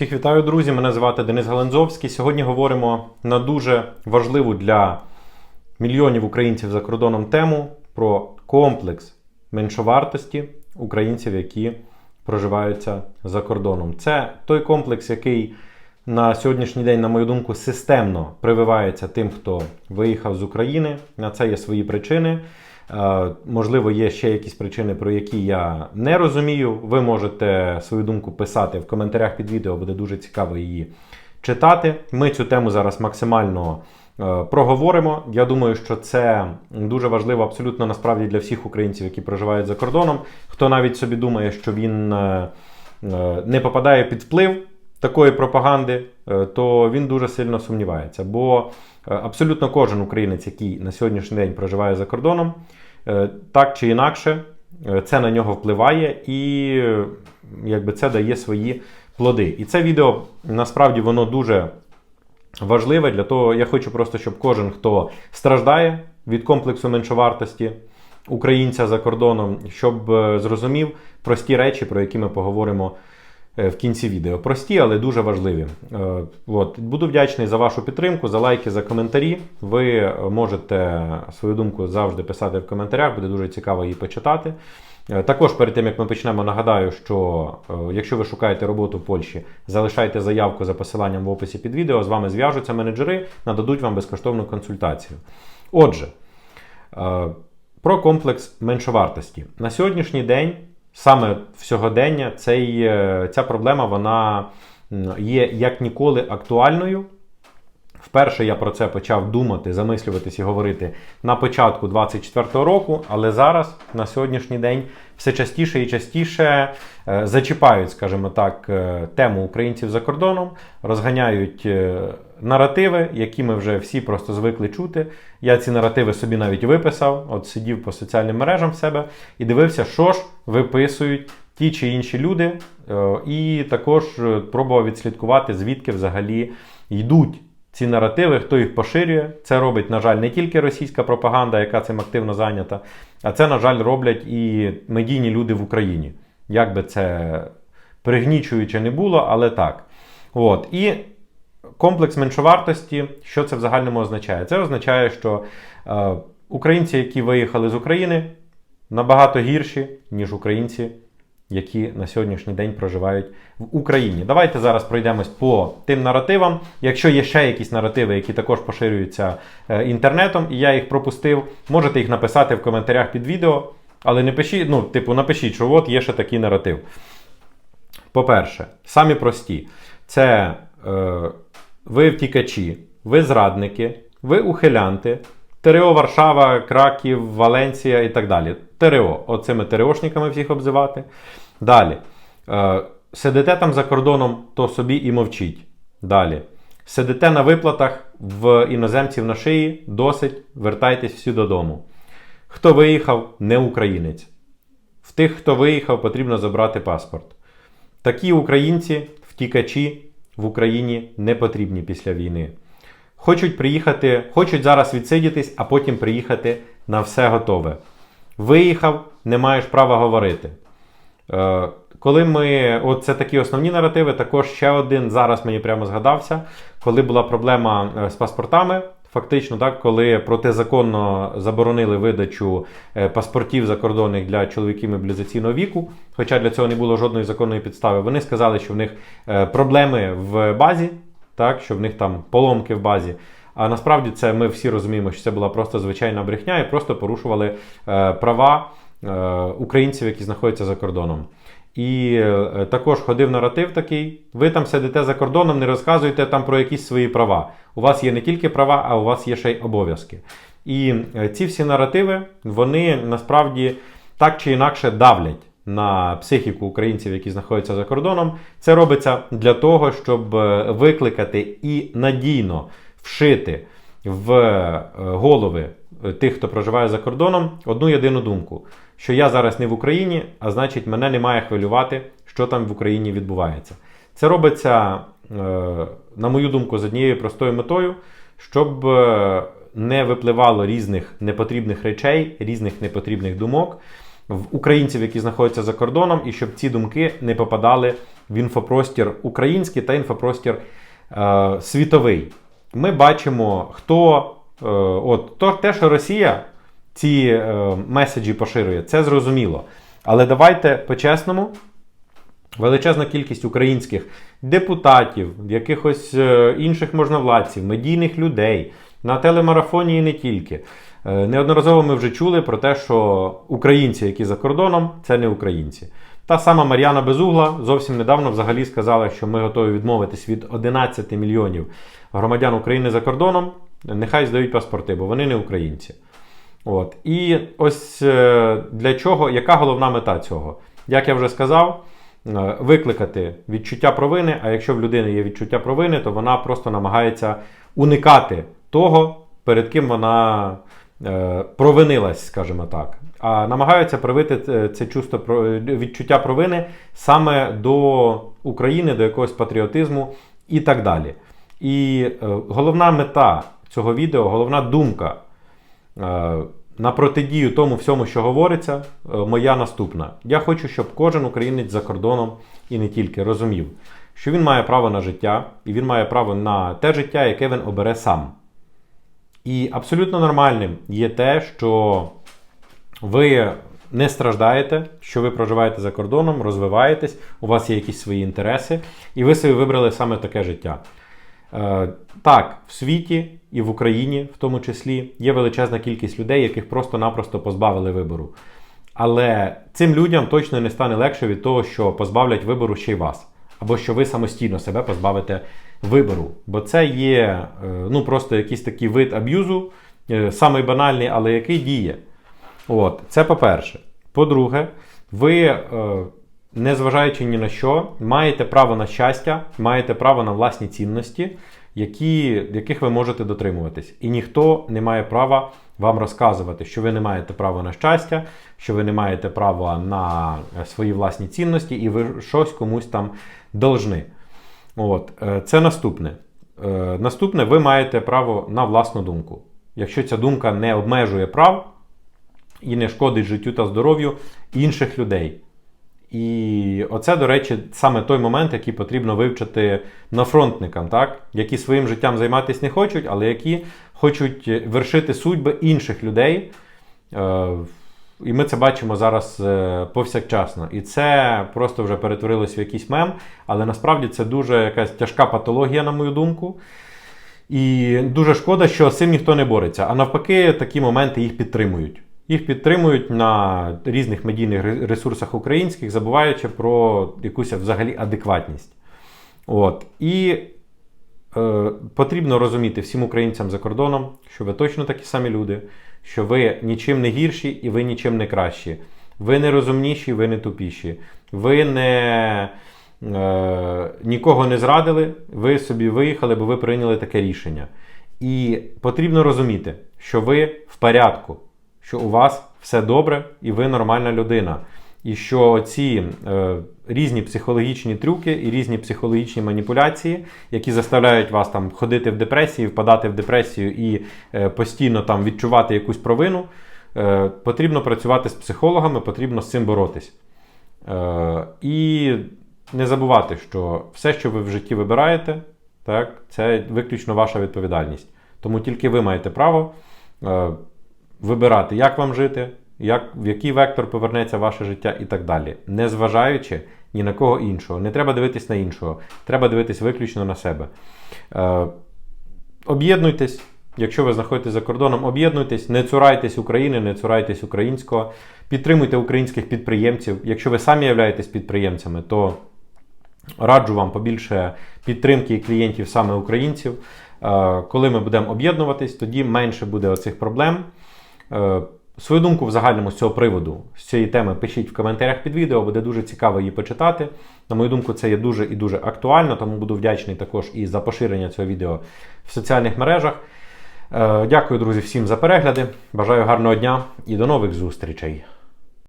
Всіх вітаю, друзі! Мене звати Денис Галанзовський. Сьогодні говоримо на дуже важливу для мільйонів українців за кордоном тему про комплекс меншовартості українців, які проживаються за кордоном. Це той комплекс, який на сьогоднішній день, на мою думку, системно прививається тим, хто виїхав з України. На це є свої причини. Е, Можливо, є ще якісь причини, про які я не розумію. Ви можете свою думку писати в коментарях під відео, буде дуже цікаво її читати. Ми цю тему зараз максимально е, проговоримо. Я думаю, що це дуже важливо абсолютно насправді для всіх українців, які проживають за кордоном. Хто навіть собі думає, що він е, не попадає під вплив такої пропаганди, то він дуже сильно сумнівається. Бо абсолютно кожен українець, який на сьогоднішній день проживає за кордоном, так чи інакше, е, це на нього впливає і е, якби це дає свої плоди. І це відео насправді воно дуже важливе. Для того я хочу просто, щоб кожен, хто страждає від комплексу меншовартості українця за кордоном, щоб е, зрозумів прості речі, про які ми поговоримо е, в кінці відео. Прості, але дуже важливі. Е, От. Буду вдячний за вашу підтримку, за лайки, за коментарі. Ви е, можете свою думку завжди писати в коментарях, буде дуже цікаво її почитати. Е, Також перед тим як ми почнемо, нагадаю, що е, якщо ви шукаєте роботу в Польщі, залишайте заявку за посиланням в описі під відео. З вами зв'яжуться менеджери, нададуть вам безкоштовну консультацію. Отже, е, про комплекс меншовартості. На сьогоднішній день, саме в сьогодення, цей, е, ця проблема вона є як ніколи актуальною. Вперше я про це почав думати, замислюватись і говорити на початку 24-го року, але зараз, на сьогоднішній день, все частіше і частіше е, зачіпають, скажімо так, е, тему українців за кордоном, розганяють е, наративи, які ми вже всі просто звикли чути. Я ці наративи собі навіть виписав, от сидів по соціальним мережам в себе і дивився, що ж виписують ті чи інші люди, і також пробував відслідкувати, звідки взагалі йдуть ці наративи, хто їх поширює. Це робить, на жаль, не тільки російська пропаганда, яка цим активно зайнята, а це, на жаль, роблять і медійні люди в Україні. Як би це пригнічуюче не було, але так. От. І комплекс меншовартості, що це в загальному означає? Це означає, що е, українці, які виїхали з України, набагато гірші, ніж українці, які на сьогоднішній день проживають в Україні. Давайте зараз пройдемось по тим наративам. Якщо є ще якісь наративи, які також поширюються е, інтернетом, і я їх пропустив, можете їх написати в коментарях під відео. Але не пишіть, ну, типу, напишіть, що от є ще такий наратив. По-перше, самі прості. Це е, ви втікачі, ви зрадники, ви ухилянти, ТРО Варшава, Краків, Валенція і так далі. ТРО. Оцими ТРОшниками всіх обзивати. Далі. Е, сидите там за кордоном, то собі і мовчіть. Далі. Сидите на виплатах в іноземців на шиї, досить, вертайтесь всі додому. Хто виїхав, не українець. В тих, хто виїхав, потрібно забрати паспорт. Такі українці, втікачі в Україні не потрібні після війни. Хочуть приїхати, хочуть зараз відсидітись, а потім приїхати на все готове. Виїхав, не маєш права говорити. Е, коли ми, от це такі основні наративи, також ще один зараз мені прямо згадався, коли була проблема е, з паспортами. Фактично, так, коли протизаконно заборонили видачу е, паспортів закордонних для чоловіків мобілізаційного віку, хоча для цього не було жодної законної підстави, вони сказали, що в них е, проблеми в базі, так, що в них там поломки в базі. А насправді це ми всі розуміємо, що це була просто звичайна брехня і просто порушували е, права е, українців, які знаходяться за кордоном. І е, також ходив наратив такий: ви там сидите за кордоном, не розказуєте там про якісь свої права. У вас є не тільки права, а у вас є ще й обов'язки. І е, ці всі наративи, вони насправді так чи інакше давлять на психіку українців, які знаходяться за кордоном. Це робиться для того, щоб е, викликати і надійно вшити в е, голови е, тих, хто проживає за кордоном, одну єдину думку: що я зараз не в Україні, а значить, мене не має хвилювати, що там в Україні відбувається. Це робиться, на мою думку, з однією простою метою, щоб не випливало різних непотрібних речей, різних непотрібних думок. В українців, які знаходяться за кордоном, і щоб ці думки не попадали в інфопростір український та інфопростір е, світовий. Ми бачимо, хто е, от то, те, що Росія ці е, меседжі поширює, це зрозуміло. Але давайте по-чесному. Величезна кількість українських депутатів, якихось е, інших можновладців, медійних людей на телемарафоні і не тільки. Е, Неодноразово ми вже чули про те, що українці, які за кордоном, це не українці. Та сама Мар'яна Безугла зовсім недавно взагалі сказала, що ми готові відмовитись від 11 мільйонів громадян України за кордоном. Нехай здають паспорти, бо вони не українці. От. І ось е, для чого, яка головна мета цього? Як я вже сказав, е, викликати відчуття провини, а якщо в людини є відчуття провини, то вона просто намагається уникати того, перед ким вона провинилась, скажімо так. А намагаються привити це- це чувство відчуття провини саме до України, до якогось патріотизму і так далі. І е, головна мета цього відео, головна думка е, на протидію тому всьому, що говориться, е, моя наступна. Я хочу, щоб кожен українець за кордоном і не тільки розумів, що він має право на життя, і він має право на те життя, яке він обере сам. І абсолютно нормальним є те, що ви не страждаєте, що ви проживаєте за кордоном, розвиваєтесь, у вас є якісь свої інтереси, і ви собі вибрали саме таке життя. Е, так, в світі і в Україні, в тому числі, є величезна кількість людей, яких просто-напросто позбавили вибору. Але цим людям точно не стане легше від того, що позбавлять вибору ще й вас. Або що ви самостійно себе позбавите вибору. Бо це є е, ну, просто якийсь такий вид аб'юзу, е, самий банальний, але який діє. От, це по-перше. По-друге, ви, е, незважаючи ні на що, маєте право на щастя, маєте право на власні цінності, які, яких ви можете дотримуватись. І ніхто не має права вам розказувати, що ви не маєте права на щастя, що ви не маєте права на свої власні цінності, і ви щось комусь там должны. От, е, це наступне. Е, Наступне, ви маєте право на власну думку. Якщо ця думка не обмежує прав і не шкодить життю та здоров'ю інших людей. І оце, до речі, саме той момент, який потрібно вивчити нафронтникам, так? які своїм життям займатися не хочуть, але які хочуть вершити судьби інших людей. І ми це бачимо зараз е, повсякчасно. І це просто вже перетворилось в якийсь мем, але насправді це дуже якась тяжка патологія, на мою думку. І дуже шкода, що з цим ніхто не бореться. А навпаки, такі моменти їх підтримують. Їх підтримують на різних медійних ресурсах українських, забуваючи про якусь взагалі адекватність. От. І е, потрібно розуміти всім українцям за кордоном, що ви точно такі самі люди, що ви нічим не гірші і ви нічим не кращі. Ви не розумніші, ви не тупіші. Ви не е, нікого не зрадили, ви собі виїхали, бо ви прийняли таке рішення. І потрібно розуміти, що ви в порядку, що у вас все добре і ви нормальна людина. І що ці е, різні психологічні трюки і різні психологічні маніпуляції, які заставляють вас там ходити в депресії, впадати в депресію і е, постійно там відчувати якусь провину, е, потрібно працювати з психологами, потрібно з цим боротись. Е, і не забувати, що все, що ви в житті вибираєте, так, це виключно ваша відповідальність. Тому тільки ви маєте право е, вибирати, як вам жити, як, в який вектор повернеться ваше життя і так далі. Не зважаючи ні на кого іншого. Не треба дивитись на іншого, треба дивитись виключно на себе. Е, об'єднуйтесь. Якщо ви знаходитесь за кордоном, об'єднуйтесь, не цурайтесь України, не цурайтесь українського, підтримуйте українських підприємців. Якщо ви самі являєтесь підприємцями, то раджу вам побільше підтримки клієнтів саме українців. Е, Коли ми будемо об'єднуватись, тоді менше буде оцих проблем. Свою думку в загальному з цього приводу, з цієї теми пишіть в коментарях під відео, буде дуже цікаво її почитати. На мою думку, це є дуже і дуже актуально, тому буду вдячний також і за поширення цього відео в соціальних мережах. Е, Дякую, друзі, всім за перегляди. Бажаю гарного дня і до нових зустрічей.